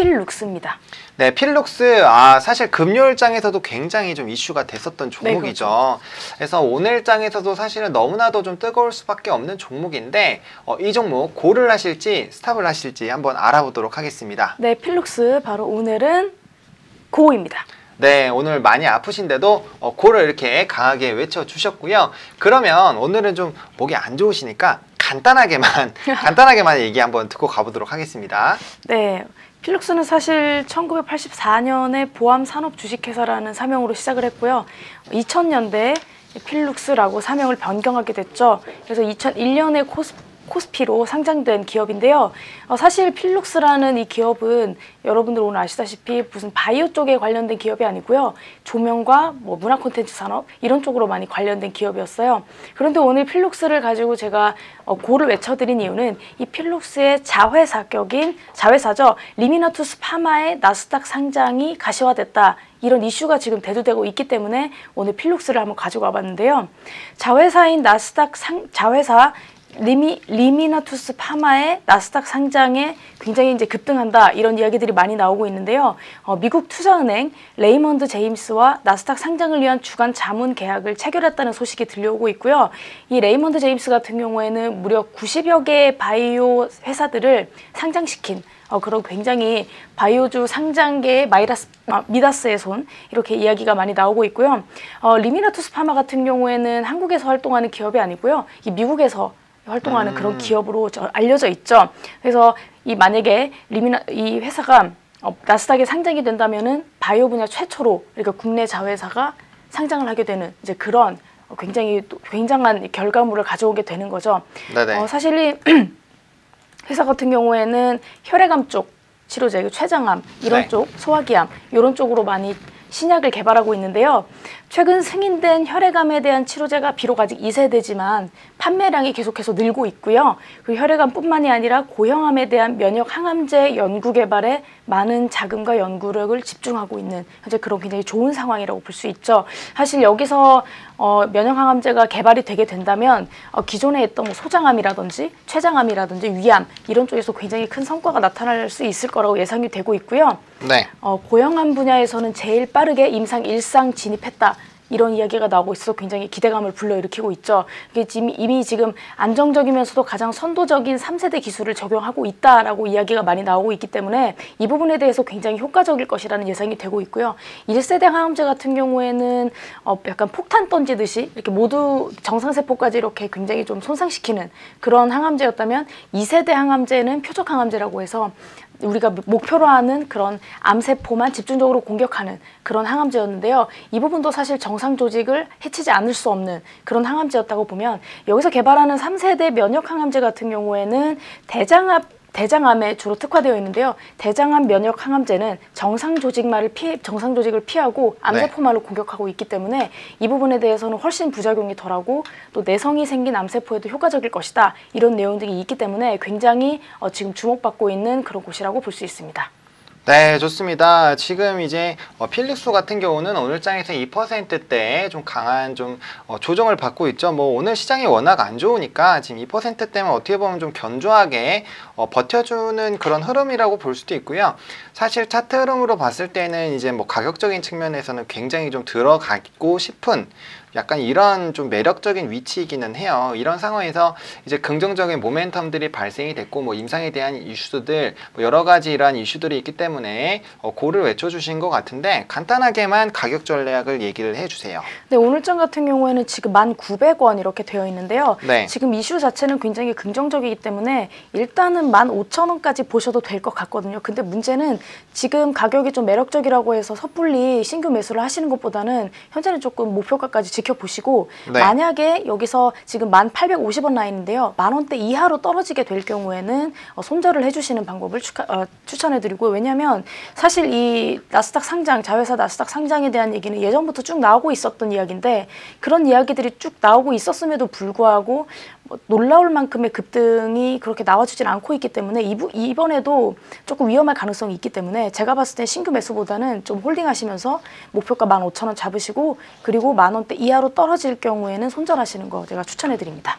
필룩스입니다. 네, 필룩스 아 사실 금요일장에서도 굉장히 좀 이슈가 됐었던 종목이죠. 그래서 오늘장에서도 사실은 너무나도 좀 뜨거울 수밖에 없는 종목인데 어, 이 종목 고를 하실지 스탑을 하실지 한번 알아보도록 하겠습니다. 네, 필룩스 바로 오늘은 고입니다. 네, 오늘 많이 아프신데도 어, 고를 이렇게 강하게 외쳐주셨고요. 그러면 오늘은 좀 목이 안 좋으시니까 간단하게만 간단하게만 얘기 한번 듣고 가보도록 하겠습니다. 네. 필룩스는 사실 1984년에 보암 산업 주식회사라는 사명으로 시작을 했고요. 2000년대에 필룩스라고 사명을 변경하게 됐죠. 그래서 2001년에 코스 코스피로 상장된 기업인데요. 어, 사실 필룩스라는 이 기업은 여러분들 오늘 아시다시피 무슨 바이오 쪽에 관련된 기업이 아니고요. 조명과 뭐 문화 콘텐츠 산업 이런 쪽으로 많이 관련된 기업이었어요. 그런데 오늘 필룩스를 가지고 제가 어, 고를 외쳐드린 이유는 이 필룩스의 자회사격인 자회사죠. 리미나투스 파마의 나스닥 상장이 가시화됐다. 이런 이슈가 지금 대두되고 있기 때문에 오늘 필룩스를 한번 가지고 와봤는데요. 자회사인 나스닥 상, 자회사 리미, 리미나투스 파마의 나스닥 상장에 굉장히 이제 급등한다 이런 이야기들이 많이 나오고 있는데요. 어, 미국 투자은행 레이먼드 제임스와 나스닥 상장을 위한 주간 자문 계약을 체결했다는 소식이 들려오고 있고요. 이 레이먼드 제임스 같은 경우에는 무려 90여 개의 바이오 회사들을 상장시킨 어, 그런 굉장히 바이오주 상장계의 마이라스, 아, 미다스의 손 이렇게 이야기가 많이 나오고 있고요. 어, 리미나투스 파마 같은 경우에는 한국에서 활동하는 기업이 아니고요. 이 미국에서 활동하는 음. 그런 기업으로 저- 알려져 있죠. 그래서 이 만약에 리미나 이 회사가 어, 나스닥에 상장이 된다면은 바이오 분야 최초로 그러니까 국내 자회사가 상장을 하게 되는 이제 그런 어, 굉장히 또 굉장한 결과물을 가져오게 되는 거죠. 네네. 어, 사실 이 회사 같은 경우에는 혈액암 쪽 치료제, 그 췌장암 이런 네. 쪽, 소화기암 이런 쪽으로 많이 신약을 개발하고 있는데요. 최근 승인된 혈액암에 대한 치료제가 비록 아직 2세대지만 판매량이 계속해서 늘고 있고요. 그 혈액암뿐만이 아니라 고형암에 대한 면역 항암제 연구 개발에 많은 자금과 연구력을 집중하고 있는 현재 그런 굉장히 좋은 상황이라고 볼 수 있죠. 사실 여기서 어, 면역 항암제가 개발이 되게 된다면 어, 기존에 했던 뭐 소장암이라든지 췌장암이라든지 위암 이런 쪽에서 굉장히 큰 성과가 나타날 수 있을 거라고 예상이 되고 있고요. 네. 어, 고형암 분야에서는 제일 빠르게 임상 일상 진입했 다. 이런 이야기가 나오고 있어서 굉장히 기대감을 불러일으키고 있죠. 이게 지금 이미 지금 안정적이면서도 가장 선도적인 3세대 기술을 적용하고 있다라고 이야기가 많이 나오고 있기 때문에 이 부분에 대해서 굉장히 효과적일 것이라는 예상이 되고 있고요. 1세대 항암제 같은 경우에는 어, 약간 폭탄 던지듯이 이렇게 모두 정상세포까지 이렇게 굉장히 좀 손상시키는 그런 항암제였다면 2세대 항암제는 표적 항암제라고 해서 우리가 목표로 하는 그런 암세포만 집중적으로 공격하는 그런 항암제였는데요. 이 부분도 사실 정상 조직을 해치지 않을 수 없는 그런 항암제였다고 보면 여기서 개발하는 3세대 면역 항암제 같은 경우에는 대장암 대장암에 주로 특화되어 있는데요. 대장암 면역 항암제는 정상 조직만을 피해 정상 조직을 피하고 암세포만을 공격하고 있기 때문에 이 부분에 대해서는 훨씬 부작용이 덜하고 또 내성이 생긴 암세포에도 효과적일 것이다. 이런 내용들이 있기 때문에 굉장히 어, 지금 주목받고 있는 그런 곳이라고 볼 수 있습니다. 네, 좋습니다. 지금 이제 어, 필릭스 같은 경우는 오늘 장에서 2%대 좀 강한 좀 어, 조정을 받고 있죠. 뭐 오늘 시장이 워낙 안 좋으니까 지금 2%대면 어떻게 보면 좀 견조하게 어, 버텨주는 그런 흐름이라고 볼 수도 있고요. 사실 차트 흐름으로 봤을 때는 이제 뭐 가격적인 측면에서는 굉장히 좀 들어가고 싶은 약간 이런 좀 매력적인 위치이기는 해요. 이런 상황에서 이제 긍정적인 모멘텀들이 발생이 됐고 뭐 임상에 대한 이슈들 뭐 여러 가지 이러한 이슈들이 있기 때문에 어, 고를 외쳐주신 것 같은데 간단하게만 가격 전략을 얘기를 해주세요. 네, 오늘장 같은 경우에는 지금 1,900원 이렇게 되어 있는데요. 네. 지금 이슈 자체는 굉장히 긍정적이기 때문에 일단은 15,000원까지 보셔도 될 것 같거든요. 근데 문제는 지금 가격이 좀 매력적이라고 해서 섣불리 신규 매수를 하시는 것보다는 현재는 조금 목표가까지 지켜보시고 네. 만약에 여기서 지금 1,850원 라인인데요. 만 원대 이하로 떨어지게 될 경우에는 어, 손절을 해주시는 방법을 어, 추천해드리고 왜냐하면 사실 이 나스닥 상장 자회사 나스닥 상장에 대한 얘기는 예전부터 쭉 나오고 있었던 이야기인데 그런 이야기들이 쭉 나오고 있었음에도 불구하고 뭐 놀라울 만큼의 급등이 그렇게 나와주질 않고 있기 때문에 이부, 이번에도 조금 위험할 가능성이 있기 때문에 제가 봤을 때 신규 매수보다는 좀 홀딩하시면서 목표가 15,000원 잡으시고 그리고 만 원대 이하로 떨어질 경우에는 손절하시는 거 제가 추천해 드립니다.